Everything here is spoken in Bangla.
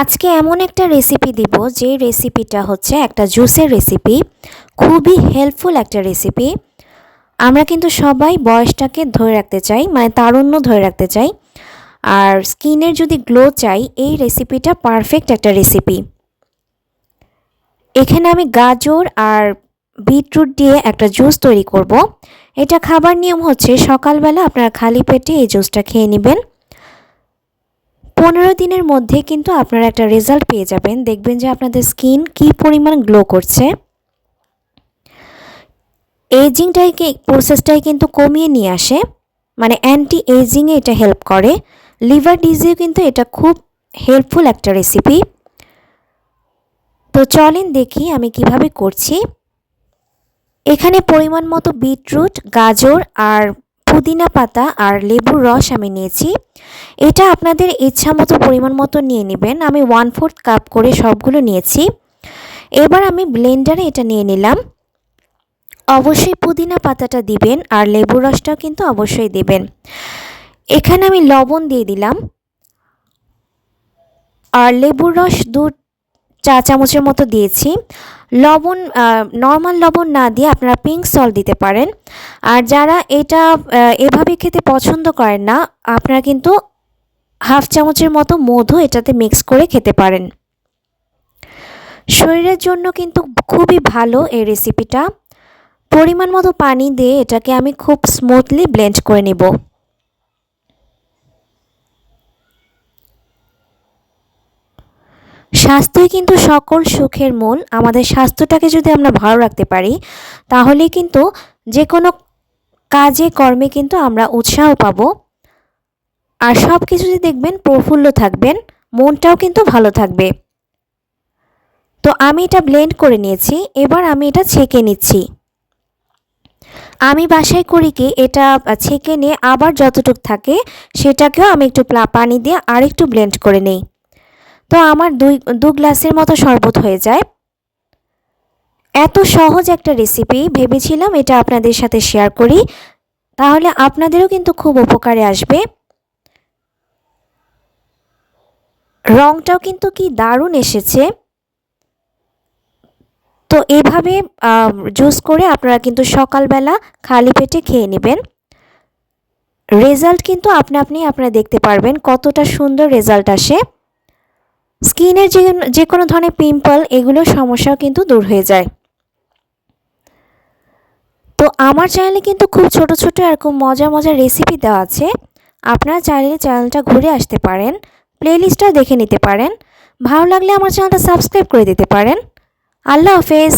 আজকে এমন একটা রেসিপি দিব, যে রেসিপিটা হচ্ছে একটা জুসের রেসিপি খুবই হেল্পফুল একটা রেসিপি আমরা কিন্তু সবাই বয়সটাকে ধরে রাখতে চাই মানে তারুণ্য ধরে রাখতে চাই। আর স্কিনের যদি গ্লো চাই, এই রেসিপিটা পারফেক্ট একটা রেসিপি এখানে আমি গাজর আর বিটরুট দিয়ে একটা জুস তৈরি করব। এটা খাবার নিয়ম হচ্ছে সকালবেলা আপনারা খালি পেটে এই জুসটা খেয়ে নেবেন। পনেরো দিনের মধ্যে কিন্তু আপনারা একটা রেজাল্ট পেয়ে যাবেন। দেখবেন যে আপনাদের স্কিন কি পরিমাণ গ্লো করছে। এজিংটাকে প্রসেসটাই কিন্তু কমিয়ে নিয়ে আসে। মানে অ্যান্টি এজিংয়ে এটা হেল্প করে। লিভার ডিজিও কিন্তু এটা খুব হেল্পফুল একটা রেসিপি তো চলেন দেখি আমি কীভাবে করছি। এখানে পরিমাণ মতো বিটরুট গাজর আর পুদিনা পাতা আর লেবুর রস আমি নিয়েছি। এটা আপনাদের ইচ্ছা মতো, পরিমাণ মতো নিয়ে নেবেন। আমি ওয়ান ফোর্থ কাপ করে সবগুলো নিয়েছি। এবার আমি ব্লেন্ডারে এটা নিয়ে নিলাম। অবশ্যই পুদিনা পাতাটা দিবেন আর লেবুর রসটাও কিন্তু অবশ্যই দেবেন। এখানে আমি লবণ দিয়ে দিলাম। আর লেবুর রস দু চা চামচের মতো দিয়েছি। লবণ নর্মাল লবণ না দিয়ে আপনারা পিঙ্ক সল্ট দিতে পারেন। আর যারা এটা এভাবে খেতে পছন্দ করেন না, আপনারা কিন্তু হাফ চামচের মতো মধু এটাতে মিক্স করে খেতে পারেন। শরীরের জন্য কিন্তু খুবই ভালো এই রেসিপিটা পরিমাণ মতো পানি দিয়ে এটাকে আমি খুব স্মুথলি ব্লেন্ড করে নেব। স্বাস্থ্যই কিন্তু সকল সুখের মূল। আমাদের স্বাস্থ্যটাকে যদি আমরা ভালো রাখতে পারি, তাহলে কিন্তু যে কোনো কাজে, কর্মে কিন্তু আমরা উৎসাহ পাব। আর সব কিছুতে দেখবেন, প্রফুল্ল থাকবেন, মনটাও কিন্তু ভালো থাকবে। তো আমি এটা ব্লেন্ড করে নিয়েছি, এবার আমি এটা ছেঁকে নিচ্ছি। আমি বাসায় করি কি, এটা ছেঁকে নিয়ে আবার যতটুক থাকে, সেটাকেও আমি একটু পানি দিয়ে আরেকটু ব্লেন্ড করে নিই। তো আমার দুই, দু গ্লাসের মতো শরবত হয়ে যায়। এত সহজ একটা রেসিপি ভেবেছিলাম এটা আপনাদের সাথে শেয়ার করি। তাহলে আপনাদেরও কিন্তু খুব উপকারে আসবে। রংটাও কিন্তু কি দারুণ এসেছে। তো এভাবে জুস করে আপনারা কিন্তু সকালবেলা খালি পেটে খেয়ে নেবেন। রেজাল্ট কিন্তু আপনি আপনি আপনারা দেখতে পারবেন কতটা সুন্দর রেজাল্ট আসে। স্কিনের যে যে কোনো ধরনের পিম্পল, এগুলো সমস্যাও কিন্তু দূর হয়ে যায়। তো আমার চ্যানেলে কিন্তু খুব ছোট ছোট এরকম মজা মজার রেসিপি দেওয়া আছে। আপনারা চাইলে চ্যানেলটা ঘুরে আসতে পারেন প্লেলিস্টটা দেখে নিতে পারেন। ভালো লাগলে আমার চ্যানেলটা সাবস্ক্রাইব করে দিতে পারেন। আল্লাহ হাফেজ।